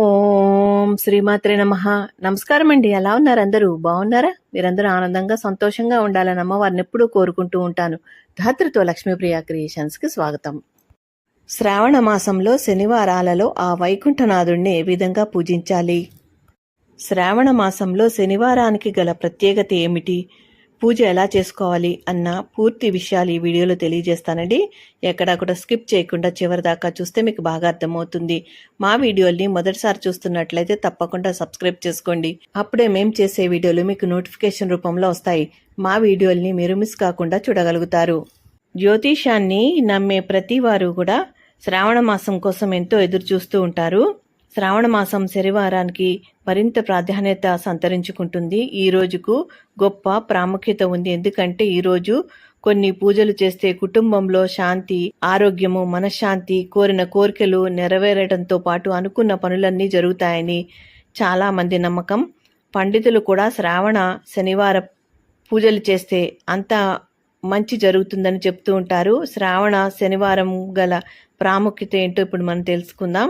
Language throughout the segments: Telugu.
ఓం శ్రీమాత్రే నమ. నమస్కారం అండి ఎలా ఉన్నారు అందరూ? బాగున్నారా? మీరందరూ ఆనందంగా సంతోషంగా ఉండాలని అమ్మవారిని ఎప్పుడూ కోరుకుంటూ ఉంటాను. ధాతృత్వ లక్ష్మీప్రియ క్రియేషన్స్కి స్వాగతం. శ్రావణ మాసంలో శనివారాలలో ఆ వైకుంఠనాథుణ్ణి ఏ విధంగా పూజించాలి? శ్రావణ మాసంలో శనివారానికి గల ప్రత్యేకత ఏమిటి? పూజ ఎలా చేసుకోవాలి అన్న పూర్తి విషయాలు ఈ వీడియోలో తెలియజేస్తానండి. ఎక్కడా కూడా స్కిప్ చేయకుండా చివరి దాకా చూస్తే మీకు బాగా అర్థమవుతుంది. మా వీడియోల్ని మొదటిసారి చూస్తున్నట్లయితే తప్పకుండా సబ్స్క్రైబ్ చేసుకోండి. అప్పుడే మేం చేసే వీడియోలు మీకు నోటిఫికేషన్ రూపంలో వస్తాయి. మా వీడియోల్ని మీరు మిస్ కాకుండా చూడగలుగుతారు. జ్యోతిషాన్ని నమ్మే ప్రతి వారు కూడా శ్రావణ మాసం కోసం ఎంతో ఎదురు చూస్తూ ఉంటారు. శ్రావణ మాసం శనివారానికి మరింత ప్రాధాన్యత సంతరించుకుంటుంది. ఈ రోజుకు గొప్ప ప్రాముఖ్యత ఉంది. ఎందుకంటే ఈరోజు కొన్ని పూజలు చేస్తే కుటుంబంలో శాంతి ఆరోగ్యము మనశ్శాంతి కోరిన కోరికలు నెరవేరడంతో పాటు అనుకున్న పనులన్నీ జరుగుతాయని చాలా మంది నమ్మకం. పండితులు కూడా శ్రావణ శనివార పూజలు చేస్తే అంత మంచి జరుగుతుందని చెప్తూ ఉంటారు. శ్రావణ శనివారం గల ప్రాముఖ్యత ఏంటో ఇప్పుడు మనం తెలుసుకుందాం.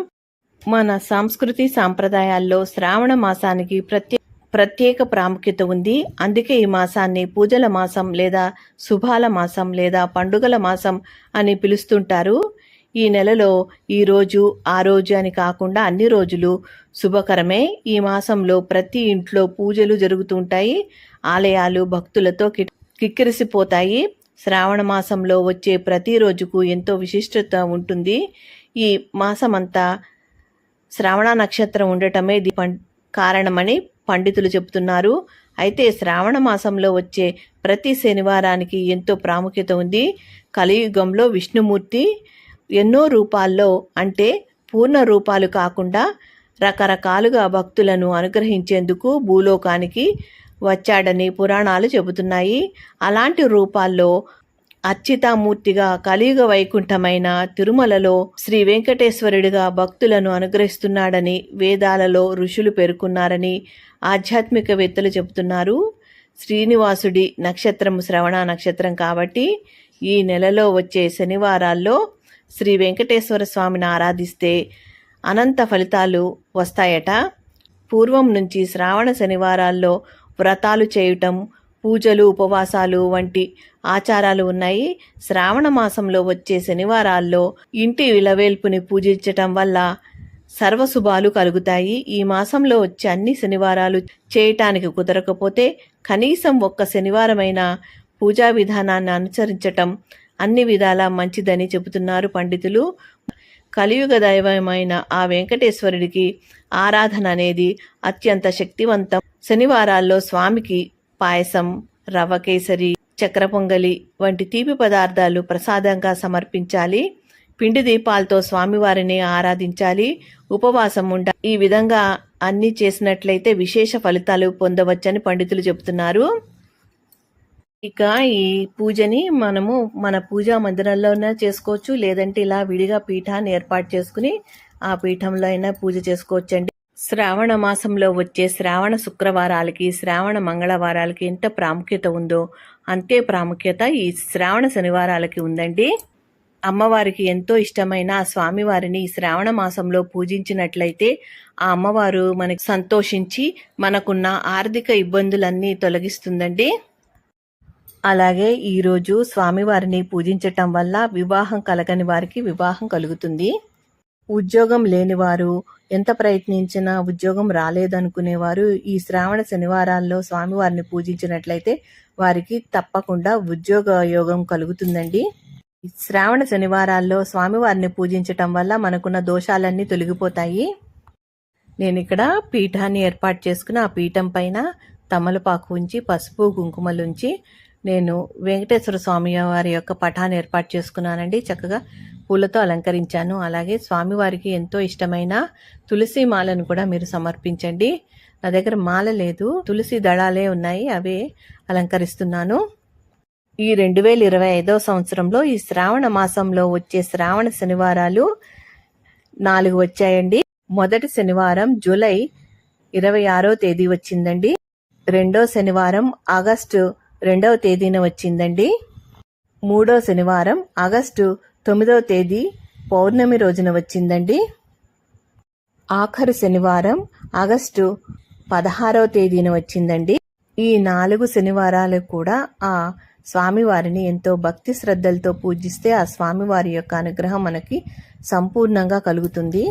మన సంస్కృతి సాంప్రదాయాల్లో శ్రావణ మాసానికి ప్రత్యేక ప్రత్యేక ప్రాముఖ్యత ఉంది. అందుకే ఈ మాసాన్ని పూజల మాసం లేదా శుభాల మాసం లేదా పండుగల మాసం అని పిలుస్తుంటారు. ఈ నెలలో ఈ రోజు ఆ రోజు అని కాకుండా అన్ని రోజులు శుభకరమే. ఈ మాసంలో ప్రతి ఇంట్లో పూజలు జరుగుతుంటాయి ఆలయాలు భక్తులతో కి- కిక్కిరిసిపోతాయి. శ్రావణ మాసంలో వచ్చే ప్రతి రోజుకు ఎంతో విశిష్టత ఉంటుంది. ఈ మాసమంతా శ్రావణ నక్షత్రం ఉండటమే ఇది పం- కారణమని పండితులు చెబుతున్నారు. అయితే శ్రావణ మాసంలో వచ్చే ప్రతి శనివారానికి ఎంతో ప్రాముఖ్యత ఉంది. కలియుగంలో విష్ణుమూర్తి ఎన్నో రూపాల్లో అంటే పూర్ణ రూపాలు కాకుండా రకరకాలుగా భక్తులను అనుగ్రహించేందుకు భూలోకానికి వచ్చాడని పురాణాలు చెబుతున్నాయి. అలాంటి రూపాల్లో అర్చితామూర్తిగా కలియుగ వైకుంఠమైన తిరుమలలో శ్రీ వెంకటేశ్వరుడిగా భక్తులను అనుగ్రహిస్తున్నాడని వేదాలలో ఋషులు పేర్కొన్నారని ఆధ్యాత్మికవేత్తలు చెబుతున్నారు. శ్రీనివాసుడి నక్షత్రం శ్రవణ నక్షత్రం కాబట్టి ఈ నెలలో వచ్చే శనివారాల్లో శ్రీ వెంకటేశ్వర స్వామిని ఆరాధిస్తే అనంత ఫలితాలు వస్తాయట. పూర్వం నుంచి శ్రావణ శనివారాల్లో వ్రతాలు చేయటం పూజలు ఉపవాసాలు వంటి ఆచారాలు ఉన్నాయి. శ్రావణ మాసంలో వచ్చే శనివారాల్లో ఇంటి విలవేల్పుని పూజించటం వల్ల సర్వశుభాలు కలుగుతాయి. ఈ మాసంలో వచ్చే అన్ని శనివారాలు చేయటానికి కుదరకపోతే కనీసం ఒక్క శనివారమైన పూజా విధానాన్ని అనుసరించటం అన్ని విధాలా మంచిదని చెబుతున్నారు పండితులు. కలియుగ దైవమైన ఆ వెంకటేశ్వరుడికి ఆరాధన అనేది అత్యంత శక్తివంతం. శనివారాల్లో స్వామికి పాయసం రవ్వ కేసరి చక్ర పొంగలి వంటి తీపి పదార్థాలు ప్రసాదంగా సమర్పించాలి. పిండి దీపాలతో స్వామివారిని ఆరాధించాలి. ఉపవాసం ఉండ ఈ విధంగా అన్ని చేసినట్లయితే విశేష ఫలితాలు పొందవచ్చని పండితులు చెబుతున్నారు. ఇక ఈ పూజని మనము మన పూజా మందిరంలోనే చేసుకోవచ్చు. లేదంటే ఇలా విడిగా పీఠాన్ని ఏర్పాటు చేసుకుని ఆ పీఠంలో అయినా పూజ చేసుకోవచ్చండి. శ్రావణ మాసంలో వచ్చే శ్రావణ శుక్రవారాలకి శ్రావణ మంగళవారాలకి ఎంత ప్రాముఖ్యత ఉందో అంతే ప్రాముఖ్యత ఈ శ్రావణ శనివారాలకి ఉందండి. అమ్మవారికి ఎంతో ఇష్టమైన ఆ స్వామివారిని శ్రావణ మాసంలో పూజించినట్లయితే ఆ అమ్మవారు మనకి సంతోషించి మనకున్న ఆర్థిక ఇబ్బందులన్నీ తొలగిస్తుందండి. అలాగే ఈరోజు స్వామివారిని పూజించటం వల్ల వివాహం కలగని వారికి వివాహం కలుగుతుంది. ఉద్యోగం లేనివారు ఎంత ప్రయత్నించినా ఉద్యోగం రాలేదనుకునేవారు ఈ శ్రావణ శనివారాల్లో స్వామివారిని పూజించినట్లయితే వారికి తప్పకుండా ఉద్యోగ యోగం కలుగుతుందండి. శ్రావణ శనివారాల్లో స్వామివారిని పూజించటం వల్ల మనకున్న దోషాలన్నీ తొలగిపోతాయి. నేను ఇక్కడ పీఠాన్ని ఏర్పాటు చేసుకుని ఆ పీఠం పైన తమలపాకు ఉంచి పసుపు కుంకుమలుంచి నేను వెంకటేశ్వర స్వామి వారి యొక్క పటాన్ని ఏర్పాటు చేసుకున్నానండి. చక్కగా పూలతో అలంకరించాను. అలాగే స్వామివారికి ఎంతో ఇష్టమైన తులసి మాలను కూడా మీరు సమర్పించండి. నా దగ్గర మాల లేదు తులసి దళాలే ఉన్నాయి అవే అలంకరిస్తున్నాను. ఈ రెండు వేల ఇరవై ఐదో సంవత్సరంలో ఈ శ్రావణ మాసంలో వచ్చే శ్రావణ శనివారాలు నాలుగు వచ్చాయండి. మొదటి శనివారం జూలై ఇరవై ఆరో తేదీ వచ్చిందండి. రెండో శనివారం ఆగస్టు రెండవ తేదీన వచ్చిందండి. మూడో శనివారం ఆగస్టు తొమ్మిదవ తేదీ పౌర్ణమి రోజున వచ్చిందండి. ఆఖరు శనివారం ఆగస్టు పదహారవ తేదీన వచ్చిందండి. ఈ నాలుగు శనివారాలు కూడా ఆ స్వామివారిని ఎంతో భక్తి శ్రద్ధలతో పూజిస్తే ఆ స్వామివారి యొక్క అనుగ్రహం మనకి సంపూర్ణంగా కలుగుతుంది.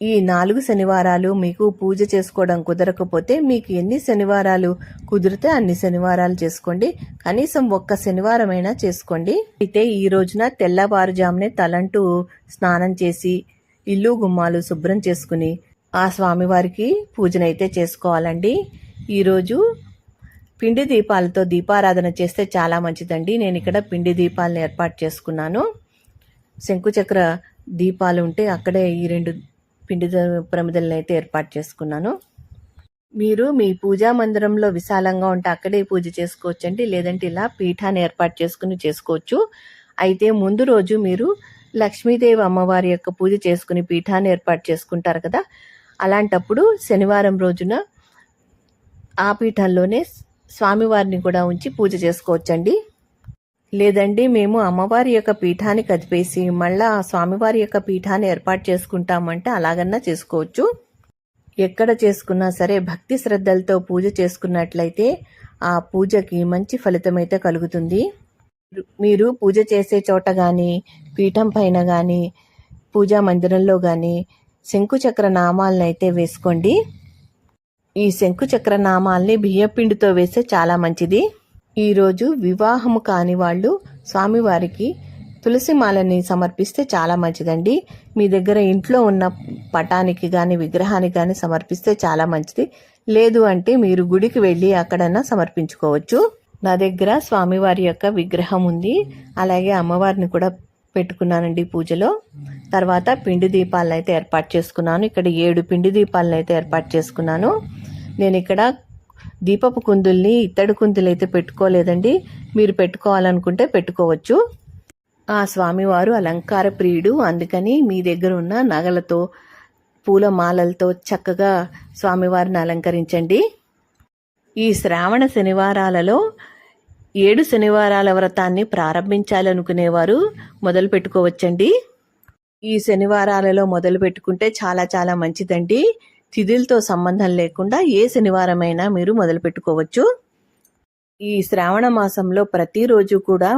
ఈ నాలుగు శనివారాలు మీకు పూజ చేసుకోవడం కుదరకపోతే మీకు ఎన్ని శనివారాలు కుదిరితే అన్ని శనివారాలు చేసుకోండి. కనీసం ఒక్క శనివారమైనా చేసుకోండి. అయితే ఈ రోజున తెల్లవారుజామునే తలంటూ స్నానం చేసి ఇల్లు గుమ్మాలు శుభ్రం చేసుకుని ఆ స్వామివారికి పూజనైతే చేసుకోవాలండి. ఈరోజు పిండి దీపాలతో దీపారాధన చేస్తే చాలా మంచిదండి. నేను ఇక్కడ పిండి దీపాలను ఏర్పాటు చేసుకున్నాను. శంకుచక్ర దీపాలు ఉంటే అక్కడే ఈ రెండు పిండి ద- ప్రమిదలను అయితే ఏర్పాటు చేసుకున్నాను. మీరు మీ పూజా మందిరంలో విశాలంగా ఉంటే అక్కడే పూజ చేసుకోవచ్చండి లేదంటే ఇలా పీఠాన్ని ఏర్పాటు చేసుకుని చేసుకోవచ్చు. అయితే ముందు రోజు మీరు లక్ష్మీదేవి అమ్మవారి యొక్క పూజ చేసుకుని పీఠాన్ని ఏర్పాటు చేసుకుంటారు కదా. అలాంటప్పుడు శనివారం రోజున ఆ పీఠంలోనే స్వామివారిని కూడా ఉంచి పూజ చేసుకోవచ్చండి. లేదండి మేము అమ్మవారి యొక్క పీఠాన్ని కదిపేసి మళ్ళా స్వామివారి యొక్క పీఠాన్ని ఏర్పాటు చేసుకుంటామంటే అలాగన్నా చేసుకోవచ్చు. ఎక్కడ చేసుకున్నా సరే భక్తి శ్రద్ధలతో పూజ చేసుకున్నట్లయితే ఆ పూజకి మంచి ఫలితం అయితే కలుగుతుంది. మీరు పూజ చేసే చోట కానీ పీఠం పైన కానీ పూజా మందిరంలో కానీ శంకుచక్ర నామాలను అయితే వేసుకోండి. ఈ శంకుచక్ర నామాల్ని బియ్యపిండితో వేస్తే చాలా మంచిది. ఈరోజు వివాహము కాని వాళ్ళు స్వామివారికి తులసి మాలని సమర్పిస్తే చాలా మంచిదండి. మీ దగ్గర ఇంట్లో ఉన్న పటానికి కానీ విగ్రహానికి కానీ సమర్పిస్తే చాలా మంచిది. లేదు అంటే మీరు గుడికి వెళ్ళి అక్కడన్నా సమర్పించుకోవచ్చు. నా దగ్గర స్వామివారి యొక్క విగ్రహం ఉంది. అలాగే అమ్మవారిని కూడా పెట్టుకున్నానండి పూజలో. తర్వాత పిండి దీపాలను అయితే ఏర్పాటు చేసుకున్నాను. ఇక్కడ ఏడు పిండి దీపాలను అయితే ఏర్పాటు చేసుకున్నాను. నేను ఇక్కడ దీపపు కుందుల్ని ఇత్తడి కుందులు అయితే పెట్టుకోలేదండి. మీరు పెట్టుకోవాలనుకుంటే పెట్టుకోవచ్చు. ఆ స్వామివారు అలంకార ప్రియుడు. అందుకని మీ దగ్గర ఉన్న నగలతో పూల మాలలతో చక్కగా స్వామివారిని అలంకరించండి. ఈ శ్రావణ శనివారాలలో ఏడు శనివారాల వ్రతాన్ని ప్రారంభించాలనుకునేవారు మొదలు పెట్టుకోవచ్చండి. ఈ శనివారాలలో మొదలు పెట్టుకుంటే చాలా చాలా మంచిదండి. తిథులతో సంబంధం లేకుండా ఏ శనివారమైనా మీరు మొదలు పెట్టుకోవచ్చు ఈ శ్రావణ మాసంలో ప్రతిరోజు కూడా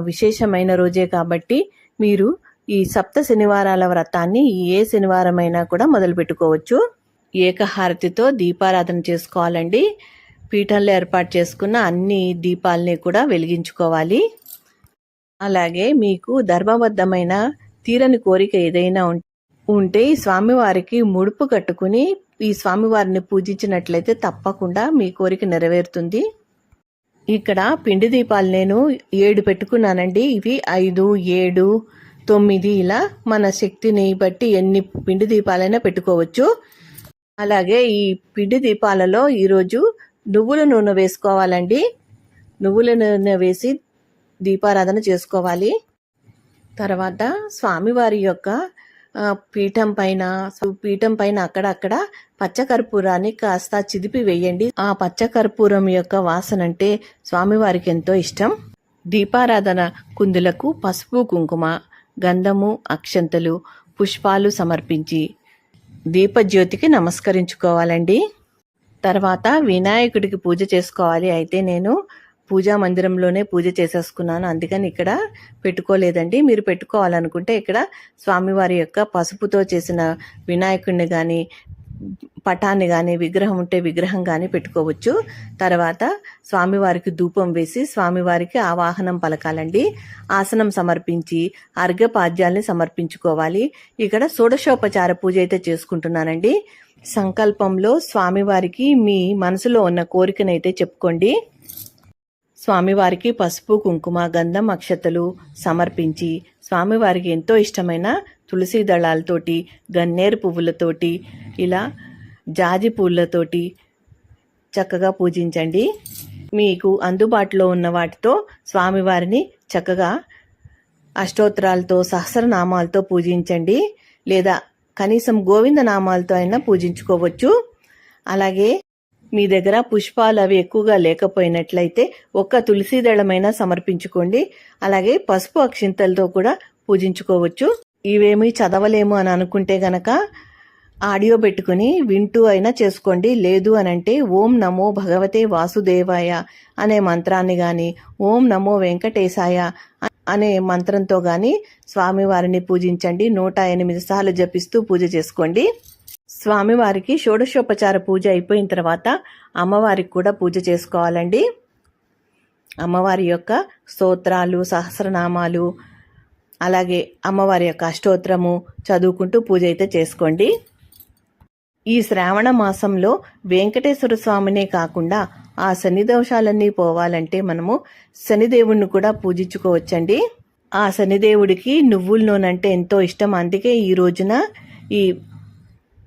విశేషమైన రోజే కాబట్టి మీరు ఈ సప్త శనివారాల వ్రతాన్ని ఏ శనివారమైనా కూడా మొదలు పెట్టుకోవచ్చు ఏకహారతితో దీపారాధన చేసుకోవాలండి. పీఠంలో ఏర్పాటు చేసుకున్న అన్ని దీపాలని కూడా వెలిగించుకోవాలి. అలాగే మీకు ధర్మబద్ధమైన తీరని కోరిక ఏదైనా ఉం- ఉంటే ఈ స్వామివారికి ముడుపు కట్టుకుని ఈ స్వామివారిని పూజించినట్లయితే తప్పకుండా మీ కోరిక నెరవేరుతుంది. ఇక్కడ పిండి దీపాలు నేను ఏడు పెట్టుకున్నానండి. ఇవి ఐదు ఏడు తొమ్మిది ఇలా మన శక్తిని బట్టి ఎన్ని పిండి దీపాలైనా పెట్టుకోవచ్చు. అలాగే ఈ పిండి దీపాలలో ఈరోజు నువ్వుల నూనె వేసుకోవాలండి. నువ్వుల నూనె వేసి దీపారాధన చేసుకోవాలి. తర్వాత స్వామివారి యొక్క పీఠం పైన పీఠం పైన అక్కడక్కడ పచ్చకర్పూరాన్ని కాస్త చిదిపి వేయండి. ఆ పచ్చకర్పూరం యొక్క వాసన అంటే స్వామివారికి ఎంతో ఇష్టం. దీపారాధన కుందులకు పసుపు కుంకుమ గంధము అక్షంతలు పుష్పాలు సమర్పించి దీపజ్యోతికి నమస్కరించుకోవాలండి. తర్వాత వినాయకుడికి పూజ చేసుకోవాలి. అయితే నేను పూజా మందిరంలోనే పూజ చేసేసుకున్నాను. అందుకని ఇక్కడ పెట్టుకోలేదండి. మీరు పెట్టుకోవాలనుకుంటే ఇక్కడ స్వామివారి యొక్క పసుపుతో చేసిన వినాయకుడిని కానీ పటాన్ని కానీ విగ్రహం ఉంటే విగ్రహం కానీ పెట్టుకోవచ్చు. తర్వాత స్వామివారికి ధూపం వేసి స్వామివారికి ఆవాహనం పలకాలండి. ఆసనం సమర్పించి అర్ఘపాద్యాల్ని సమర్పించుకోవాలి. ఇక్కడ షోడశోపచార పూజ అయితే చేసుకుంటున్నానండి. సంకల్పంలో స్వామివారికి మీ మనసులో ఉన్న కోరికనైతే చెప్పుకోండి. స్వామివారికి పసుపు కుంకుమ గంధం అక్షతలు సమర్పించి స్వామివారికి ఎంతో ఇష్టమైన తులసి దళాలతోటి గన్నేరు పువ్వులతోటి ఇలా జాజి పూలతోటి చక్కగా పూజించండి. మీకు అందుబాటులో ఉన్న వాటితో స్వామివారిని చక్కగా అష్టోత్తరాలతో సహస్రనామాలతో పూజించండి. లేదా కనీసం గోవింద నామాలతో అయినా పూజించుకోవచ్చు. అలాగే మీ దగ్గర పుష్పాలు అవి ఎక్కువగా లేకపోయినట్లయితే ఒక్క తులసి దళమైనా సమర్పించుకోండి. అలాగే పసుపు అక్షింతలతో కూడా పూజించుకోవచ్చు. ఇవేమీ చదవలేము అని అనుకుంటే గనక ఆడియో పెట్టుకుని వింటూ అయినా చేసుకోండి. లేదు అని అంటే ఓం నమో భగవతే వాసుదేవాయ అనే మంత్రాన్ని కానీ ఓం నమో వెంకటేశాయ అనే మంత్రంతో కానీ స్వామివారిని పూజించండి. నూట ఎనిమిది సార్లు జపిస్తూ పూజ చేసుకోండి. స్వామివారికి షోడశోపచార పూజ అయిపోయిన తర్వాత అమ్మవారికి కూడా పూజ చేసుకోవాలండి. అమ్మవారి యొక్క స్తోత్రాలు సహస్రనామాలు అలాగే అమ్మవారి యొక్క అష్టోత్తరము చదువుకుంటూ పూజ అయితే చేసుకోండి. ఈ శ్రావణ మాసంలో వెంకటేశ్వర స్వామినే కాకుండా ఆ శని దోషాలన్నీ పోవాలంటే మనము శనిదేవుణ్ణి కూడా పూజించుకోవచ్చండి. ఆ శనిదేవుడికి నువ్వుల నూనె అంటే ఎంతో ఇష్టం. అందుకే ఈ రోజున ఈ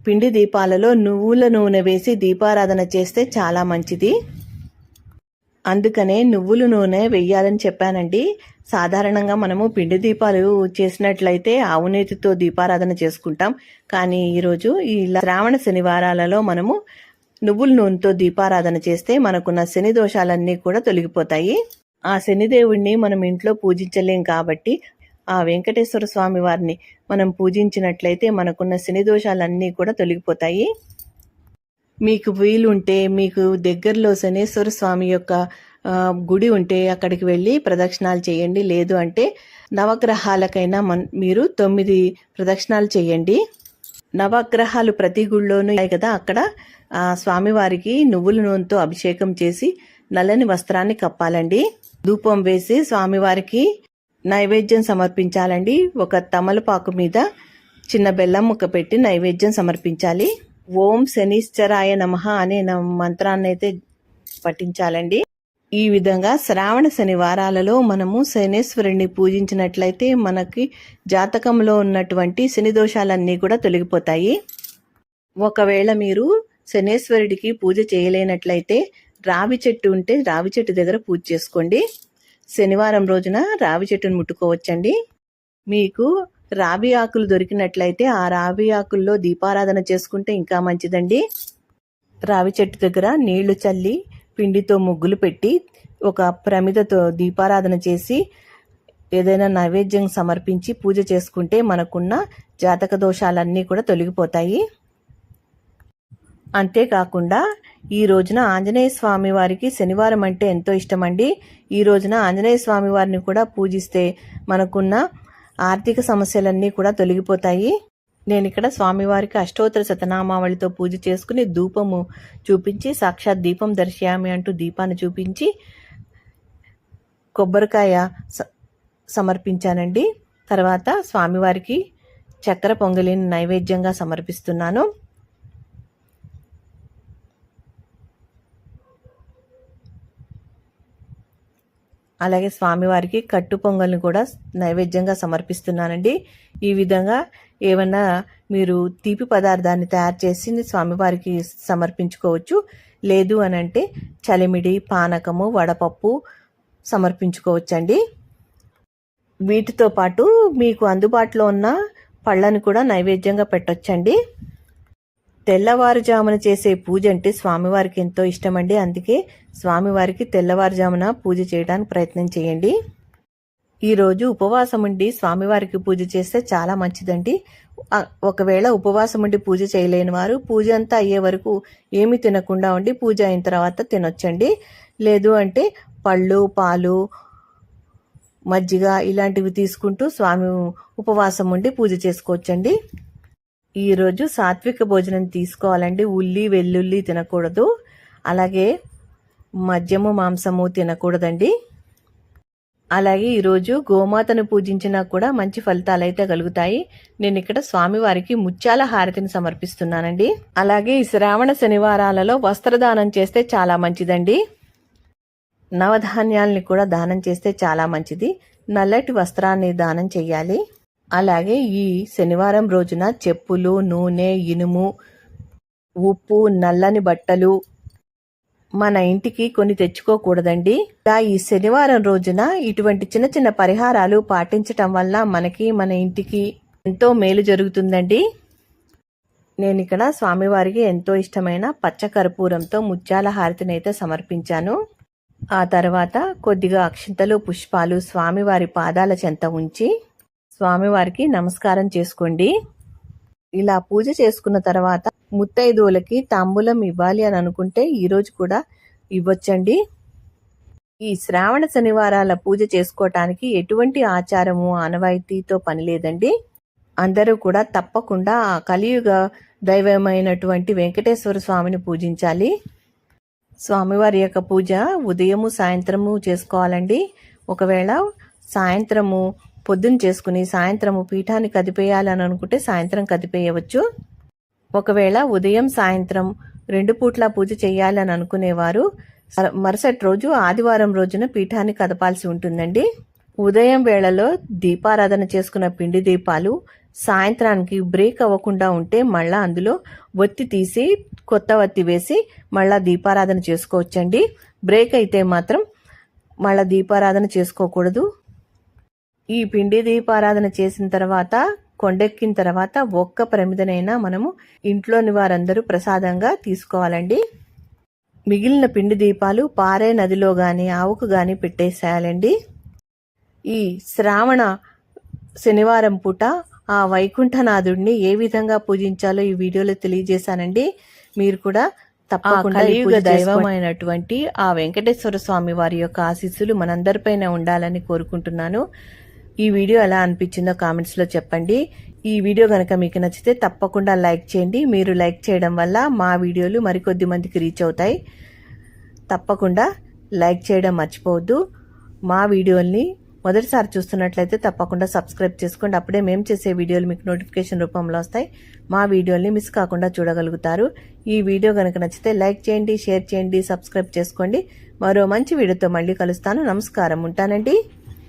పిండి దీపాలలో నువ్వుల నూనె వేసి దీపారాధన చేస్తే చాలా మంచిది. అందుకనే నువ్వుల నూనె వెయ్యాలని చెప్పానండి. సాధారణంగా మనము పిండి దీపాలు చేసినట్లయితే ఆవునేతితో దీపారాధన చేసుకుంటాం. కానీ ఈరోజు ఈ శ్రావణ శనివారాలలో మనము నువ్వుల నూనెతో దీపారాధన చేస్తే మనకున్న శని దోషాలన్నీ కూడా తొలగిపోతాయి. ఆ శనిదేవుణ్ణి మనం ఇంట్లో పూజించలేం కాబట్టి ఆ వెంకటేశ్వర స్వామి వారిని మనం పూజించినట్లయితే మనకున్న శని దోషాలన్నీ కూడా తొలగిపోతాయి. మీకు వీలుంటే మీకు దగ్గరలో శనేశ్వర స్వామి యొక్క గుడి ఉంటే అక్కడికి వెళ్ళి ప్రదక్షిణాలు చేయండి. లేదు అంటే నవగ్రహాలకైనా మన్ మీరు తొమ్మిది ప్రదక్షిణాలు చేయండి. నవగ్రహాలు ప్రతి గుళ్ళోనూ కదా అక్కడ స్వామివారికి నువ్వుల నూనెతో అభిషేకం చేసి నల్లని వస్త్రాన్ని కప్పాలండి. ధూపం వేసి స్వామివారికి నైవేద్యం సమర్పించాలండి. ఒక తమలపాకు మీద చిన్న బెల్లం ముక్క పెట్టి నైవేద్యం సమర్పించాలి. ఓం శనిశ్చరాయ నమ అనే మంత్రాన్ని అయితే పఠించాలండి. ఈ విధంగా శ్రావణ శనివారాలలో మనము శనేశ్వరుణ్ణి పూజించినట్లయితే మనకి జాతకంలో ఉన్నటువంటి శని దోషాలన్నీ కూడా తొలగిపోతాయి. ఒకవేళ మీరు శనేశ్వరుడికి పూజ చేయలేనట్లయితే రావి చెట్టు ఉంటే రావి చెట్టు దగ్గర పూజ చేసుకోండి. శనివారం రోజున రావి చెట్టును ముట్టుకోవచ్చండి. మీకు రావి ఆకులు దొరికినట్లయితే ఆ రావి ఆకుల్లో దీపారాధన చేసుకుంటే ఇంకా మంచిదండి. రావి చెట్టు దగ్గర నీళ్ళు చల్లి పిండితో ముగ్గులు పెట్టి ఒక ప్రమిదతో దీపారాధన చేసి ఏదైనా నైవేద్యం సమర్పించి పూజ చేసుకుంటే మనకున్న జాతక దోషాలన్నీ కూడా తొలగిపోతాయి. అంతేకాకుండా ఈ రోజున ఆంజనేయ స్వామి వారికి శనివారం అంటే ఎంతో ఇష్టమండి. ఈ రోజున ఆంజనేయ స్వామి వారిని కూడా పూజిస్తే మనకున్న ఆర్థిక సమస్యలన్నీ కూడా తొలగిపోతాయి. నేను ఇక్కడ స్వామివారికి అష్టోత్తర శతనామావళితో పూజ చేసుకుని ధూపము చూపించి సాక్షాత్ దీపం దర్శయామి అంటూ దీపాన్ని చూపించి కొబ్బరికాయ సమర్పించానండి. తర్వాత స్వామివారికి చక్కెర పొంగలిని నైవేద్యంగా సమర్పిస్తున్నాను. అలాగే స్వామివారికి కట్టు పొంగల్ని కూడా నైవేద్యంగా సమర్పిస్తున్నానండి. ఈ విధంగా ఏమన్నా మీరు తీపి పదార్థాన్ని తయారు చేసి స్వామివారికి సమర్పించుకోవచ్చు. లేదు అని అంటే చలిమిడి పానకము వడపప్పు సమర్పించుకోవచ్చండి. వీటితో పాటు మీకు అందుబాటులో ఉన్న పళ్ళను కూడా నైవేద్యంగా పెట్టొచ్చండి. తెల్లవారుజామున చేసే పూజ అంటే స్వామివారికి ఎంతో ఇష్టమండి. అందుకే స్వామివారికి తెల్లవారుజామున పూజ చేయడానికి ప్రయత్నం చేయండి. ఈరోజు ఉపవాసం ఉండి స్వామివారికి పూజ చేస్తే చాలా మంచిదండి. ఒకవేళ ఉపవాసం ఉండి పూజ చేయలేని వారు పూజ అంతా అయ్యే వరకు ఏమి తినకుండా ఉండి పూజ అయిన తర్వాత తినొచ్చండి. లేదు అంటే పళ్ళు పాలు మజ్జిగ ఇలాంటివి తీసుకుంటూ స్వామి ఉపవాసం ఉండి పూజ చేసుకోవచ్చండి. ఈరోజు సాత్విక భోజనం తీసుకోవాలండి. ఉల్లి వెల్లుల్లి తినకూడదు. అలాగే మద్యము మాంసము తినకూడదండి. అలాగే ఈరోజు గోమాతను పూజించినా కూడా మంచి ఫలితాలు అయితే కలుగుతాయి. నేను ఇక్కడ స్వామివారికి ముత్యాల హారతిని సమర్పిస్తున్నానండి. అలాగే ఈ శ్రావణ శనివారాలలో వస్త్రదానం చేస్తే చాలా మంచిదండి. నవధాన్యాల్ని కూడా దానం చేస్తే చాలా మంచిది. నల్లటి వస్త్రాన్ని దానం చేయాలి. అలాగే ఈ శనివారం రోజున చెప్పులు నూనె ఇనుము ఉప్పు నల్లని బట్టలు మన ఇంటికి కొన్ని తెచ్చుకోకూడదండి. ఈ శనివారం రోజున ఇటువంటి చిన్న చిన్న పరిహారాలు పాటించటం వల్ల మనకి మన ఇంటికి ఎంతో మేలు జరుగుతుందండి. నేను ఇక్కడ స్వామివారికి ఎంతో ఇష్టమైన పచ్చ కర్పూరంతో ముత్యాల హారతిని అయితే సమర్పించాను. ఆ తర్వాత కొద్దిగా అక్షింతలు పుష్పాలు స్వామివారి పాదాల చెంత ఉంచి స్వామివారికి నమస్కారం చేసుకోండి. ఇలా పూజ చేసుకున్న తర్వాత ముత్తైదువులకి తాంబూలం ఇవ్వాలి అని అనుకుంటే ఈరోజు కూడా ఇవ్వచ్చండి. ఈ శ్రావణ శనివారాల పూజ చేసుకోవటానికి ఎటువంటి ఆచారము ఆనవాయితీతో పని లేదండి. అందరూ కూడా తప్పకుండా ఆ కలియుగ దైవమైనటువంటి వెంకటేశ్వర స్వామిని పూజించాలి. స్వామివారి యొక్క పూజ ఉదయము సాయంత్రము చేసుకోవాలండి. ఒకవేళ సాయంత్రము పొద్దున్న చేసుకుని సాయంత్రము పీఠాన్ని కదిపేయాలని అనుకుంటే సాయంత్రం కదిపేయవచ్చు. ఒకవేళ ఉదయం సాయంత్రం రెండు పూట్ల పూజ చేయాలని అనుకునేవారు మరుసటి రోజు ఆదివారం రోజున పీఠాన్ని కదపాల్సి ఉంటుందండి. ఉదయం వేళలో దీపారాధన చేసుకున్న పిండి దీపాలు సాయంత్రానికి బ్రేక్ అవ్వకుండా ఉంటే మళ్ళా అందులో ఒత్తి తీసి కొత్త ఒత్తి వేసి మళ్ళా దీపారాధన చేసుకోవచ్చండి. బ్రేక్ అయితే మాత్రం మళ్ళా దీపారాధన చేసుకోకూడదు. ఈ పిండి దీపారాధన చేసిన తర్వాత కొండెక్కిన తర్వాత ఒక్క ప్రమిదనైనా మనము ఇంట్లోని వారందరూ ప్రసాదంగా తీసుకోవాలండి. మిగిలిన పిండి దీపాలు పారే నదిలో గాని ఆవుకు గాని పెట్టేసేయాలండి. ఈ శ్రావణ శనివారం పూట ఆ వైకుంఠనాథుడిని ఏ విధంగా పూజించాలో ఈ వీడియోలో తెలియజేశానండి. మీరు కూడా తప్పకుండా దైవమైనటువంటి ఆ వెంకటేశ్వర స్వామి వారి యొక్క ఆశీస్సులు మనందరిపైన ఉండాలని కోరుకుంటున్నాను. ఈ వీడియో ఎలా అనిపించిందో కామెంట్స్లో చెప్పండి. ఈ వీడియో కనుక మీకు నచ్చితే తప్పకుండా లైక్ చేయండి. మీరు లైక్ చేయడం వల్ల మా వీడియోలు మరికొద్ది మందికి రీచ్ అవుతాయి. తప్పకుండా లైక్ చేయడం మర్చిపోవద్దు. మా వీడియోల్ని మొదటిసారి చూస్తున్నట్లయితే తప్పకుండా సబ్స్క్రైబ్ చేసుకోండి. అప్పుడే మేము చేసే వీడియోలు మీకు నోటిఫికేషన్ రూపంలో వస్తాయి. మా వీడియోల్ని మిస్ కాకుండా చూడగలుగుతారు. ఈ వీడియో కనుక నచ్చితే లైక్ చేయండి షేర్ చేయండి సబ్స్క్రైబ్ చేసుకోండి. మరో మంచి వీడియోతో మళ్ళీ కలుస్తాను. నమస్కారం. ఉంటానండి.